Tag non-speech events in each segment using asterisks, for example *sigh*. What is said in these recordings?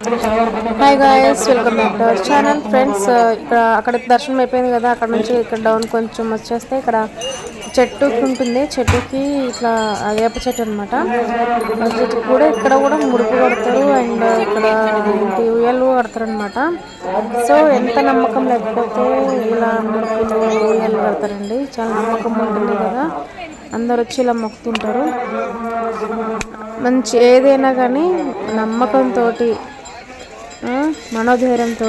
Hi guys welcome back to our channel friends ఇక్కడ అక్కడ దర్శనం అయిపోయింది కదా అక్కడ నుంచి ఇక్కడ డౌన్ కొంచెం వచ్చేస్తే ఇక్కడ చెట్టు ఉంటుంది. చెట్టుకి ఇట్లా వేప చెట్టు అనమాట చెట్టు కూడా ఇక్కడ కూడా ముడుపు కడతారు అండ్ ఇక్కడ ఏంటి ఉయ్యలు కడతారు అనమాట సో ఎంత నమ్మకం లేకపోతే ఇలా ముడుపులు ఉయ్యలు కడతారండి. చాలా నమ్మకం ఉంటుంది కదా. అందరు వచ్చి ఇలా మొక్కుతుంటారు. మంచి ఏదైనా కానీ నమ్మకంతో మనోధైర్యంతో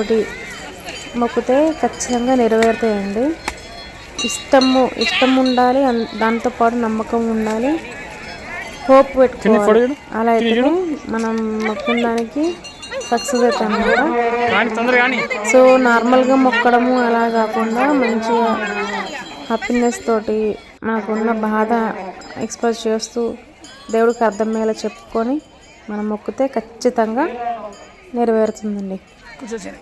మొక్కితే ఖచ్చితంగా నెరవేరుతాయండి. ఇష్టము ఇష్టం ఉండాలి దాంతోపాటు నమ్మకం ఉండాలి. హోప్ పెట్టుకోవాలి. అలా అయితే మనం మొక్కిన దానికి సక్సెస్ అవుతాం అనమాట సో నార్మల్గా మొక్కడము అలా కాకుండా మంచిగా హ్యాపీనెస్ తోటి మనకున్న బాధ ఎక్స్ప్రెస్ చేస్తూ దేవుడికి అర్థమయ్యేలా చెప్పుకొని మనం మొక్కితే ఖచ్చితంగా నెరవేరుతుందండి. కూర్చోసేనే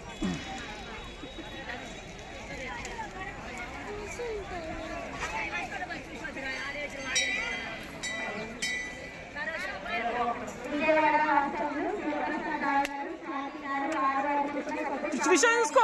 విషయం చూసుకో.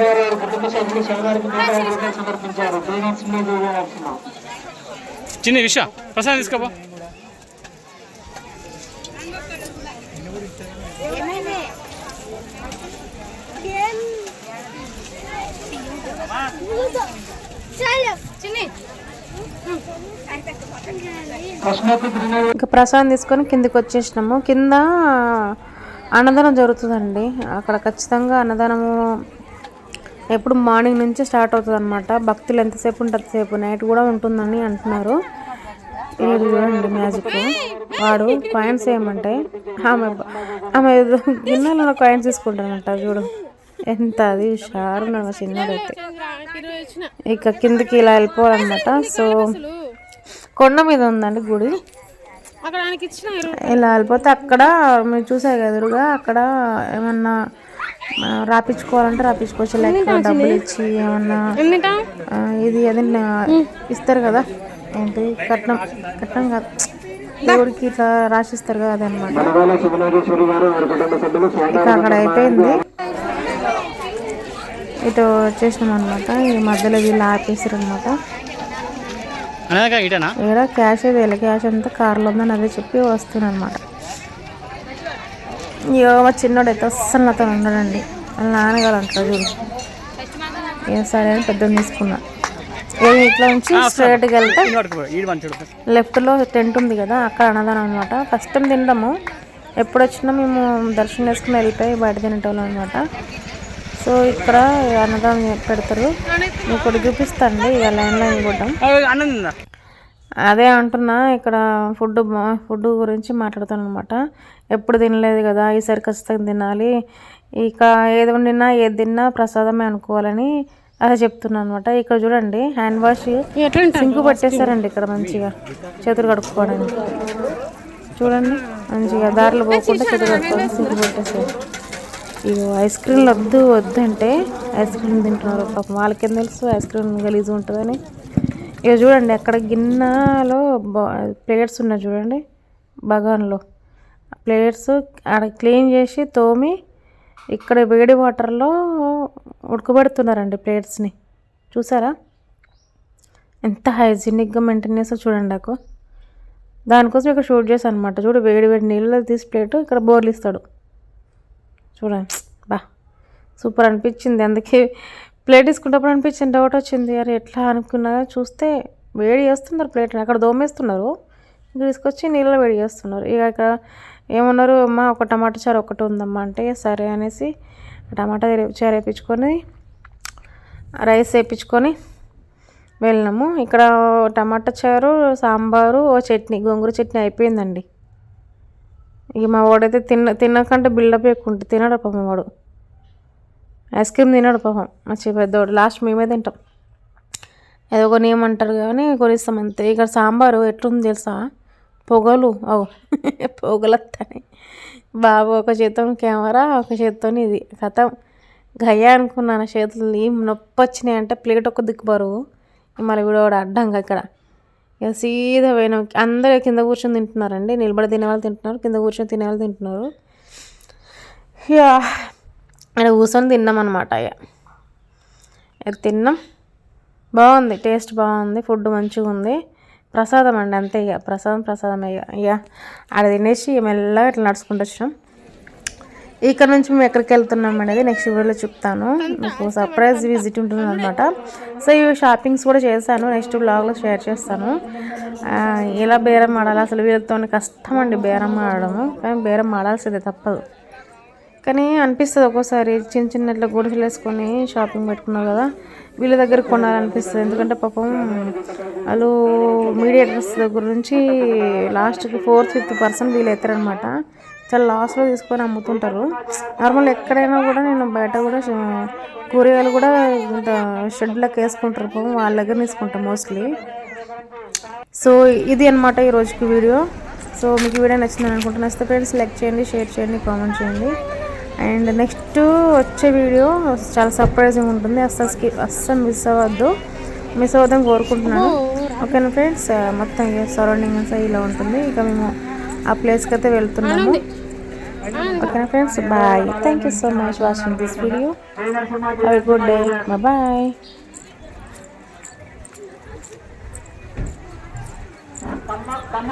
గారు కుటుంబ సభ్యులు రూపాయలు సమర్పించారు. పేరెంట్స్ చిన్న విషయం ప్రసాదం ఇంకా ప్రసాదం తీసుకొని కిందికి వచ్చేసినాము. కింద అన్నదానం జరుగుతుందండి. అక్కడ ఖచ్చితంగా అన్నదానము ఎప్పుడు మార్నింగ్ నుంచి స్టార్ట్ అవుతుంది అనమాట భక్తులు ఎంతసేపు ఉంటుంది సేపు నైట్ కూడా ఉంటుందని అంటున్నారు. ఇది చూడండి మ్యాజిక్. వాడు కాయిన్స్ ఏమంటే ఆమె ఆమె ఏదో గిన్నెలో కాయిన్స్ తీసుకుంటానంట చూడు. ఎంత అది షారు నా చిన్నదైతే. ఇక కిందికి ఇలా వెళ్ళిపోవాలన్నమాట. సో కొండ మీద ఉందండి గుడి. ఇలా వెళ్ళిపోతే అక్కడ మీరు చూసారు ఎదురుగా అక్కడ ఏమన్నా రాపించుకోవాలంటే రాపించుకోవచ్చు లేక డబ్బులు ఇచ్చి ఏమన్నా ఇది అది నా- ఇస్తారు కదా. ఏంటి? కట్నం కట్నం కాదు. దేవుడికి ఇట్లా రాసిస్తారు కదా అదనమాట. స్వాగతం ఇక అక్కడ అయిపోయింది. ఇటు వచ్చేసినాం అనమాట ఈ మధ్యలో వీళ్ళు ఆపేసారు అనమాట ఇక్కడ క్యాష్ ఏది వెళ్ళి క్యాష్ అంతా కార్లో ఉందని అదే చెప్పి వస్తున్నాను అనమాట ఇయో మా చిన్నోడు అయితే అస్సలు నాతో ఉండడండి. వాళ్ళ నాన్నగారు అంటారు చూడు. ఏ సరే అని పెద్దది తీసుకున్నా. ఇట్లా నుంచి స్ట్రైట్గా వెళ్తే లెఫ్ట్లో టెంట్ ఉంది కదా అక్కడ అన్నదానం అనమాట ఫస్ట్ టైం తింటాము. ఎప్పుడు వచ్చినా మేము దర్శనం చేసుకుని వెళ్ళిపోయి బయట తినేటోళ్ళం అనమాట సో ఇక్కడ అన్నదానం పెడతారు. మీకు ఒకటి చూపిస్తాండి ఇక లైన్లో తిందా? అదే అంటున్నా ఇక్కడ ఫుడ్ ఫుడ్ గురించి మాట్లాడుతాను అనమాట ఎప్పుడు తినలేదు కదా ఈసారి ఖచ్చితంగా తినాలి. ఇక ఏది వండినా ఏది తిన్నా ప్రసాదమే అనుకోవాలని అదే చెప్తున్నాను అనమాట ఇక్కడ చూడండి హ్యాండ్ వాష్ సింకు పట్టేస్తారండి ఇక్కడ మంచిగా చేతులు కడుక్కోవడానికి. చూడండి మంచిగా దారిలో పోకుండా చేతులు కడుక్కోవడానికి సింకు పెట్టేస్తారు ఇగో ఐస్ క్రీమ్లు వద్దు వద్దు అంటే ఐస్ క్రీమ్ తింటున్నారు. పాపం వాళ్ళకేం తెలుసు ఐస్ క్రీమ్ గలీజ్ ఉంటుందని. ఇక చూడండి అక్కడ గిన్నెలో ప్లేట్స్ ఉన్నాయి చూడండి బగాన్లో. ప్లేట్స్ ఆడ క్లీన్ చేసి తోమి ఇక్కడ వేడి వాటర్లో ఉడకబెడుతున్నారండి ప్లేట్స్ని. చూసారా? ఎంత హైజీనిక్గా మెయింటైన్ చేస్తో చూడండి నాకు దానికోసం ఇక్కడ షూట్ చేశాను అనమాట చూడు వేడి వేడి నీళ్ళలో తీసి ప్లేట్ ఇక్కడ బోర్లు ఇస్తాడు. చూడండి. బా సూపర్ అనిపించింది. అందుకే ప్లేట్ తీసుకున్నప్పుడు అనిపించింది డౌట్ వచ్చింది. అరే ఎట్లా అనుకున్నా? చూస్తే వేడి చేస్తున్నారు ప్లేట్ని అక్కడ దోమేస్తున్నారు. ఇంకా తీసుకొచ్చి నీళ్ళలో వేడి చేస్తున్నారు. ఇక ఇక్కడ ఏమన్నారు అమ్మ ఒక టమాటా చారు ఒకటి ఉందమ్మా అంటే సరే అనేసి టమాటా చారు వేయించుకొని రైస్ వేయించుకొని వెళ్ళినాము. ఇక్కడ టమాటా చారు సాంబారు చట్నీ గోంగూర చట్నీ అయిపోయిందండి. ఇక మా వాడైతే తిన్న తినకంటే బిల్డప్ ఎక్కువ ఉంటుంది తినడు పాపం వాడు. ఐస్ క్రీమ్ తినడు పాపం. మంచి పెద్దవాడు లాస్ట్ మేమే తింటాం. ఏదో కొన్ని ఏమంటారు కానీ కొనిస్తాం అంతే. ఇక్కడ సాంబారు ఎట్లుంది తెలుసా? పొగలు. అవు. *laughs* పొగలు బాబు ఒక చేత్తో కెమెరా ఒక చేత్తో ఇది. కథం. గయ్యా అనుకున్నాను చేతులు ఏం నొప్పి వచ్చినాయి అంటే ప్లేట్ ఒక దిక్కు బరువు. మళ్ళీ వీడు అడ్డంగా ఇక్కడ. ఇక సీదా పోయినాం. అందరూ కింద కూర్చొని తింటున్నారండి. నిలబడి తినే వాళ్ళు తింటున్నారు. కింద కూర్చొని తినే వాళ్ళు తింటున్నారు. ఇక కూర్చొని తిన్నాం అనమాట ఇక ఇక తిన్నాం. బాగుంది టేస్ట్ బాగుంది ఫుడ్ మంచిగా ఉంది. ప్రసాదం అండి అంతే ఇక ప్రసాదం ప్రసాదం ఇక. ఇక ఆడ తినేసి మెల్లగా ఇట్లా నడుచుకుంటూ వచ్చినాం. ఇక్కడ నుంచి మేము ఎక్కడికి వెళ్తున్నాం అనేది నెక్స్ట్ వీడియోలో చెప్తాను. మీకు సర్ప్రైజ్ విజిట్ ఉంటుంది అనమాట సో ఇవి షాపింగ్స్ కూడా చేశాను. నెక్స్ట్ బ్లాగ్లో షేర్ చేస్తాను. ఇలా ఎలా బేరం ఆడాలి. అసలు వీళ్ళతో కష్టం అండి బేరం ఆడడము. కానీ బేరం ఆడాల్సిందే తప్పదు. కానీ అనిపిస్తుంది ఒక్కోసారి చిన్న చిన్న ఇట్లా గుడిసెలు వేసుకొని షాపింగ్ పెట్టుకున్నారు కదా వీళ్ళ దగ్గర కొనాలనిపిస్తుంది. ఎందుకంటే పాపం వాళ్ళు మీడియేటర్స్ దగ్గర నుంచి లాస్ట్కి ఫోర్త్ ఫిఫ్త్ పర్సెంట్ వీళ్ళు ఎత్తారనమాట చాలా లాస్లో తీసుకొని అమ్ముతుంటారు. నార్మల్ ఎక్కడైనా కూడా నేను బయట కూడా కూరగాయలు కూడా ఇంత షెడ్లకు వేసుకుంటారు. పాపం వాళ్ళ దగ్గర తీసుకుంటాం మోస్ట్లీ. సో ఇది అనమాట ఈ రోజుకి వీడియో. సో మీకు వీడియో నచ్చిందని అనుకుంటున్నా. నచ్చితే ఫ్రెండ్స్ లైక్ చేయండి షేర్ చేయండి కామెంట్ చేయండి. అండ్ నెక్స్ట్ వచ్చే వీడియో చాలా సర్ప్రైజింగ్ ఉంటుంది. అస్సలు స్కిప్ అస్సలు మిస్ అవ్వద్దు. మిస్ అవ్వద్దని కోరుకుంటున్నాను. ఓకేనా ఫ్రెండ్స్? మొత్తం సరౌండింగ్ అంతా ఇలా ఉంటుంది. ఇక మేము ఆ ప్లేస్కి అయితే వెళ్తున్నాము. ఓకేనా friends? Bye thank you so much watching this video have good day bye కన్న